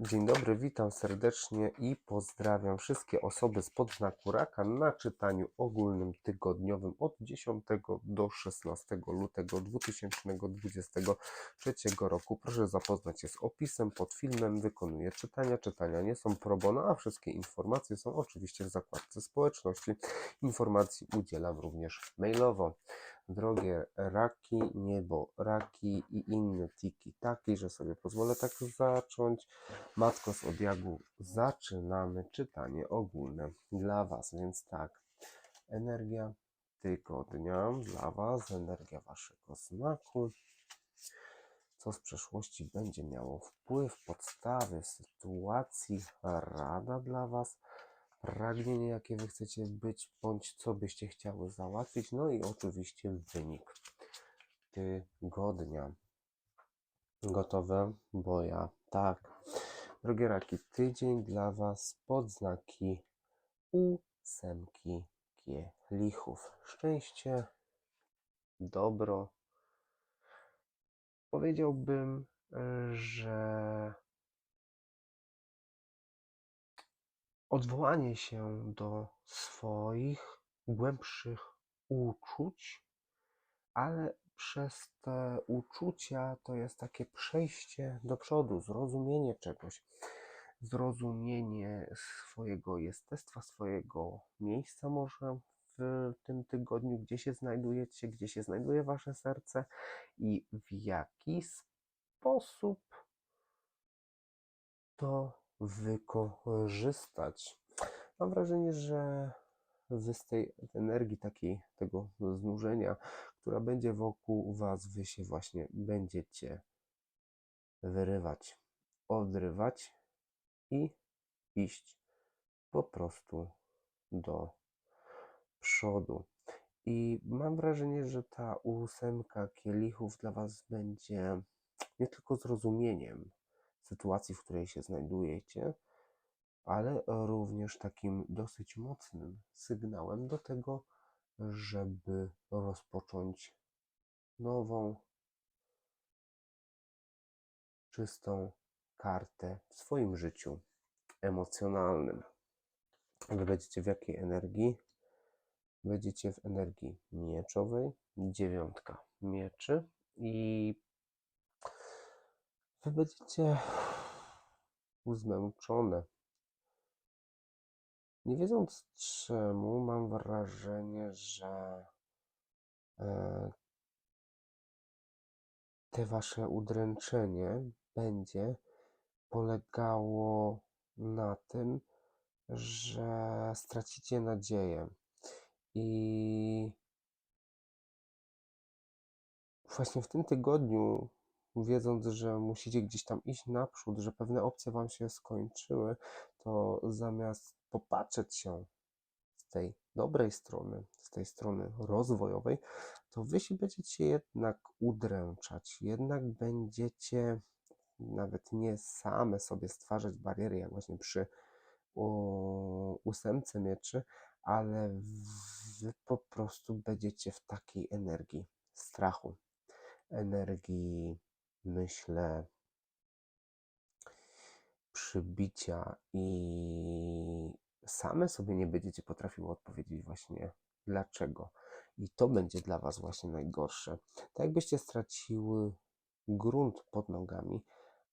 Dzień dobry, witam serdecznie i pozdrawiam wszystkie osoby z podznaku raka na czytaniu ogólnym tygodniowym od 10 do 16 lutego 2023 roku. Proszę zapoznać się z opisem pod filmem. Wykonuję czytania. Czytania nie są pro bono, a wszystkie informacje są oczywiście w zakładce społeczności. Informacji udzielam również mailowo. Drogie raki, niebo, raki i inne tiki taki, że sobie pozwolę tak zacząć. Matko z odjagu, zaczynamy czytanie ogólne dla Was. Więc tak, energia tygodnia dla Was, energia Waszego znaku. Co z przeszłości będzie miało wpływ, podstawy, sytuacji, rada dla Was, pragnienie, jakie Wy chcecie być, bądź co byście chciały załatwić, no i oczywiście wynik tygodnia. Gotowe? Bo ja tak. Drogie raki, tydzień dla Was pod znaki ósemki kielichów. Szczęście, dobro. Powiedziałbym, że odwołanie się do swoich głębszych uczuć, ale przez te uczucia to jest takie przejście do przodu, zrozumienie czegoś, zrozumienie swojego jestestwa, swojego miejsca może w tym tygodniu, gdzie się znajdujecie, gdzie się znajduje wasze serce i w jaki sposób to wykorzystać. Mam wrażenie, że wy z tej energii takiej, tego znużenia, która będzie wokół was, wy się właśnie będziecie wyrywać, odrywać i iść po prostu do przodu. I mam wrażenie, że ta ósemka kielichów dla was będzie nie tylko zrozumieniem sytuacji, w której się znajdujecie, ale również takim dosyć mocnym sygnałem do tego, żeby rozpocząć nową, czystą kartę w swoim życiu emocjonalnym. Będziecie w jakiej energii? Będziecie w energii mieczowej, dziewiątka mieczy i wy będziecie zmęczone. Nie wiedząc czemu, mam wrażenie, że e, te wasze udręczenie będzie polegało na tym, że stracicie nadzieję. I właśnie w tym tygodniu, wiedząc, że musicie gdzieś tam iść naprzód, że pewne opcje wam się skończyły, to zamiast popatrzeć się z tej dobrej strony, z tej strony rozwojowej, to wy się będziecie jednak udręczać, jednak będziecie nawet nie same sobie stwarzać bariery, jak właśnie przy u, ósemce mieczy, ale wy po prostu będziecie w takiej energii strachu, energii, myślę, przybicia i same sobie nie będziecie potrafiły odpowiedzieć właśnie dlaczego. I to będzie dla Was właśnie najgorsze. Tak jakbyście straciły grunt pod nogami,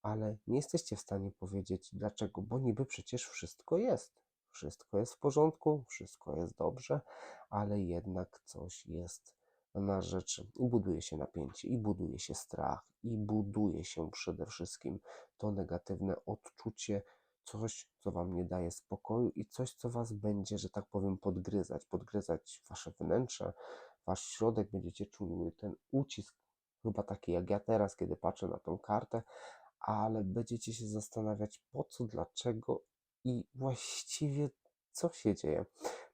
ale nie jesteście w stanie powiedzieć dlaczego, bo niby przecież wszystko jest. Wszystko jest w porządku, wszystko jest dobrze, ale jednak coś jest na rzeczy. I buduje się napięcie, i buduje się strach, i buduje się przede wszystkim to negatywne odczucie, coś, co Wam nie daje spokoju i coś, co Was będzie, że tak powiem, podgryzać, podgryzać Wasze wnętrze, Wasz środek, będziecie czuli ten ucisk, chyba taki jak ja teraz, kiedy patrzę na tą kartę, ale będziecie się zastanawiać po co, dlaczego i właściwie co się dzieje.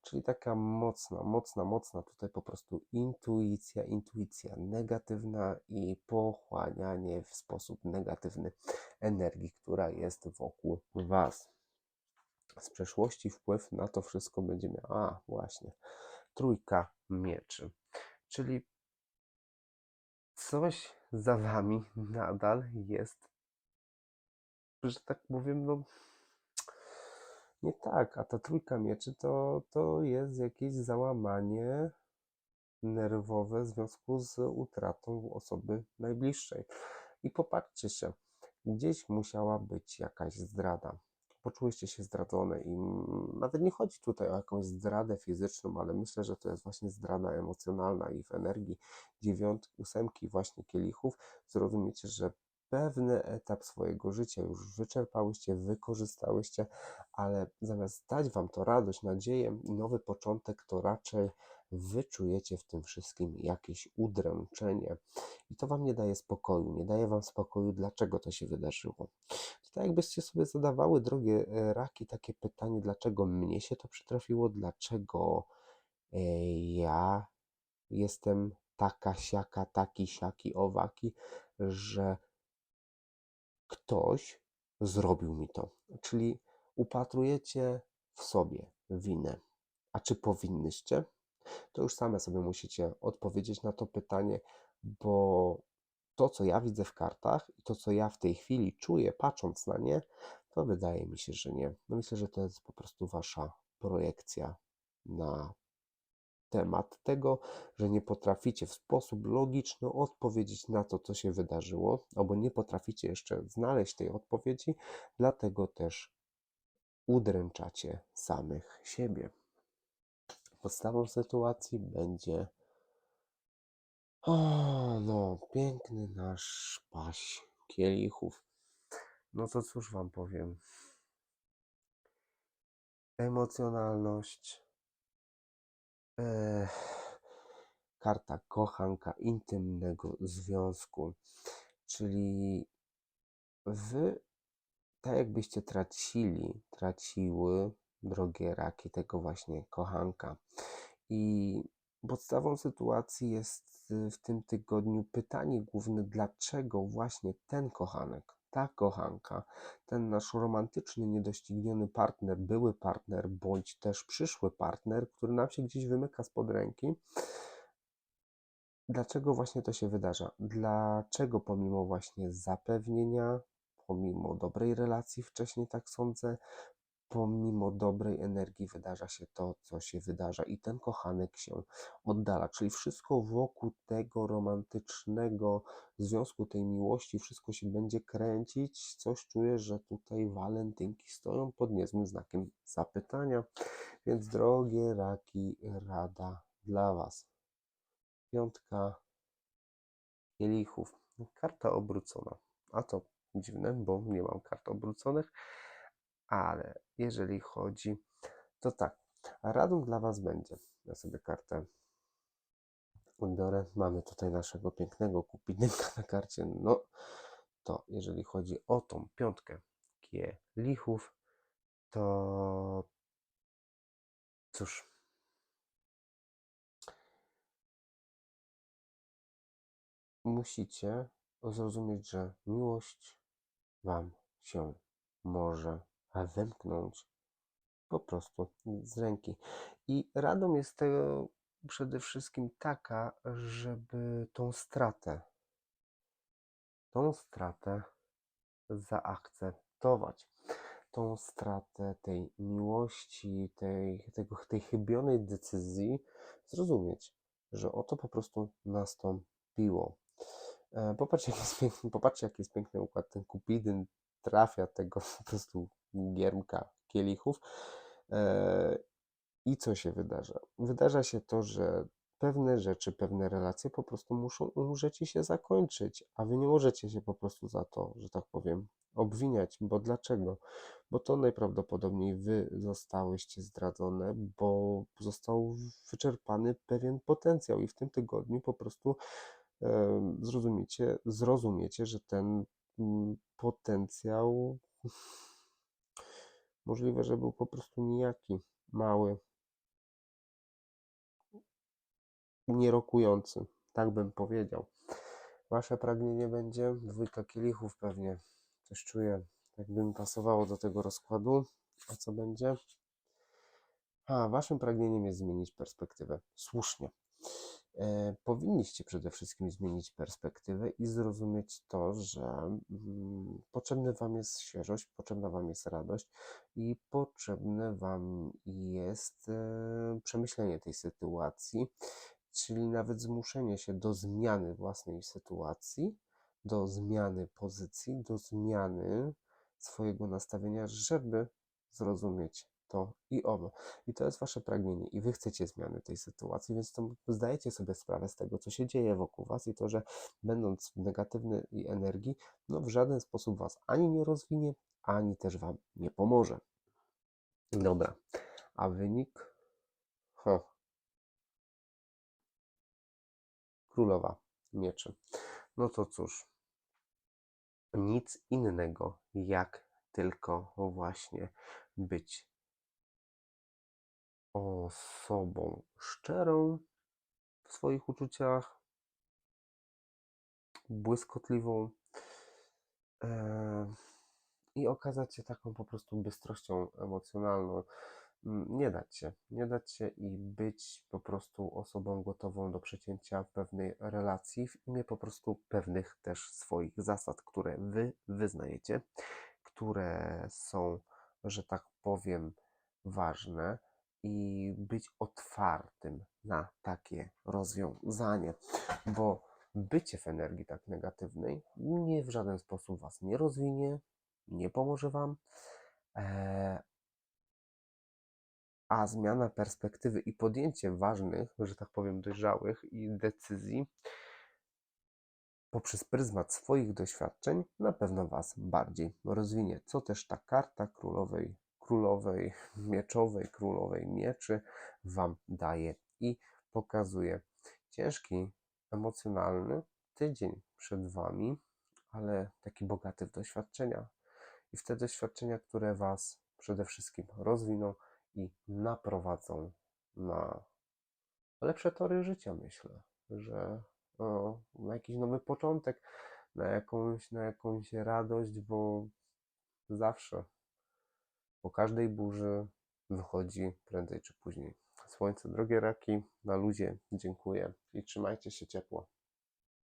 Czyli taka mocna, mocna, mocna tutaj po prostu intuicja, intuicja negatywna i pochłanianie w sposób negatywny energii, która jest wokół Was. Z przeszłości wpływ na to wszystko będzie miał. A, właśnie. Trójka mieczy. Czyli coś za Wami nadal jest że tak powiem, no nie tak, a ta trójka mieczy to, to jest jakieś załamanie nerwowe w związku z utratą osoby najbliższej. I popatrzcie się, gdzieś musiała być jakaś zdrada. Poczułyście się zdradzone i nawet nie chodzi tutaj o jakąś zdradę fizyczną, ale myślę, że to jest właśnie zdrada emocjonalna i w energii dziewiątki, ósemki właśnie kielichów zrozumiecie, że pewny etap swojego życia już wyczerpałyście, wykorzystałyście, ale zamiast dać wam to radość, nadzieję nowy początek, to raczej wyczujecie w tym wszystkim jakieś udręczenie i to wam nie daje spokoju, nie daje wam spokoju, dlaczego to się wydarzyło. To tak jakbyście sobie zadawały, drogie e, raki, takie pytanie, dlaczego mnie się to przytrafiło, dlaczego e, ja jestem taka, siaka, taki, siaki, owaki, że ktoś zrobił mi to. Czyli upatrujecie w sobie winę. A czy powinnyście? To już same sobie musicie odpowiedzieć na to pytanie, bo to, co ja widzę w kartach i to, co ja w tej chwili czuję, patrząc na nie, to wydaje mi się, że nie. No myślę, że to jest po prostu wasza projekcja na temat tego, że nie potraficie w sposób logiczny odpowiedzieć na to, co się wydarzyło, albo nie potraficie jeszcze znaleźć tej odpowiedzi, dlatego też udręczacie samych siebie. Podstawą sytuacji będzie o, no, piękny nasz paś kielichów. No to cóż wam powiem. Emocjonalność, Ech, karta kochanka intymnego związku, czyli wy tak jakbyście tracili, traciły, drogie raki, tego właśnie kochanka. I podstawą sytuacji jest w tym tygodniu pytanie główne, dlaczego właśnie ten kochanek, ta kochanka, ten nasz romantyczny, niedościgniony partner, były partner, bądź też przyszły partner, który nam się gdzieś wymyka spod ręki, dlaczego właśnie to się wydarza? Dlaczego pomimo właśnie zapewnienia, pomimo dobrej relacji wcześniej, tak sądzę, pomimo dobrej energii wydarza się to, co się wydarza, i ten kochanek się oddala. Czyli wszystko wokół tego romantycznego związku, tej miłości, wszystko się będzie kręcić. Coś czuję, że tutaj walentynki stoją pod niezłym znakiem zapytania. Więc, drogie raki, rada dla Was. Piątka kielichów. Karta obrócona. A to dziwne, bo nie mam kart obróconych. Ale jeżeli chodzi, to tak, radą dla Was będzie. Ja sobie kartę biorę. Mamy tutaj naszego pięknego kupidynka na karcie. No, to jeżeli chodzi o tą piątkę kielichów, to cóż. Musicie zrozumieć, że miłość Wam się może wymknąć po prostu z ręki. I radą jest tego przede wszystkim taka, żeby tą stratę, tą stratę zaakceptować. Tą stratę tej miłości, tej, tego, tej chybionej decyzji zrozumieć, że oto po prostu nastąpiło. E, popatrzcie, jaki jest piękny, popatrzcie, jaki jest piękny układ. Ten Kupidyn trafia tego po prostu giermka kielichów. E, I co się wydarza? Wydarza się to, że pewne rzeczy, pewne relacje po prostu muszą umrzeć i się zakończyć, a wy nie możecie się po prostu za to, że tak powiem, obwiniać. Bo dlaczego? Bo to najprawdopodobniej wy zostałyście zdradzone, bo został wyczerpany pewien potencjał i w tym tygodniu po prostu zrozumiecie, zrozumiecie, że ten mm, potencjał Możliwe, że był po prostu nijaki, mały, nierokujący, tak bym powiedział. Wasze pragnienie będzie dwójka kielichów pewnie. Coś czuję, jakby mi pasowało do tego rozkładu. A co będzie? A, waszym pragnieniem jest zmienić perspektywę. Słusznie. E, powinniście przede wszystkim zmienić perspektywę i zrozumieć to, że mm, potrzebna Wam jest świeżość, potrzebna Wam jest radość i potrzebne Wam jest e, przemyślenie tej sytuacji, czyli nawet zmuszenie się do zmiany własnej sytuacji, do zmiany pozycji, do zmiany swojego nastawienia, żeby zrozumieć to i owo. I to jest wasze pragnienie i wy chcecie zmiany tej sytuacji, więc to zdajecie sobie sprawę z tego, co się dzieje wokół was i to, że będąc w negatywnej energii, no w żaden sposób was ani nie rozwinie, ani też wam nie pomoże. Dobra, a wynik? Ho. Królowa mieczy. No to cóż, nic innego jak tylko właśnie być osobą szczerą w swoich uczuciach, błyskotliwą i okazać się taką po prostu bystrością emocjonalną. Nie dać się, nie dać się i być po prostu osobą gotową do przecięcia pewnej relacji w imię po prostu pewnych też swoich zasad, które wy wyznajecie, które są, że tak powiem, ważne i być otwartym na takie rozwiązanie, bo bycie w energii tak negatywnej nie w żaden sposób was nie rozwinie, nie pomoże wam. E, a zmiana perspektywy i podjęcie ważnych, że tak powiem, dojrzałych i decyzji poprzez pryzmat swoich doświadczeń na pewno Was bardziej rozwinie. Co też ta karta królowej, królowej mieczowej, królowej mieczy Wam daje i pokazuje. Ciężki, emocjonalny tydzień przed Wami, ale taki bogaty w doświadczenia. I w te doświadczenia, które Was przede wszystkim rozwiną i naprowadzą na lepsze tory życia, myślę, że o, na jakiś nowy początek, na jakąś, na jakąś radość, bo zawsze po każdej burzy wychodzi prędzej czy później słońce. Drogie raki, na luzie dziękuję i trzymajcie się ciepło.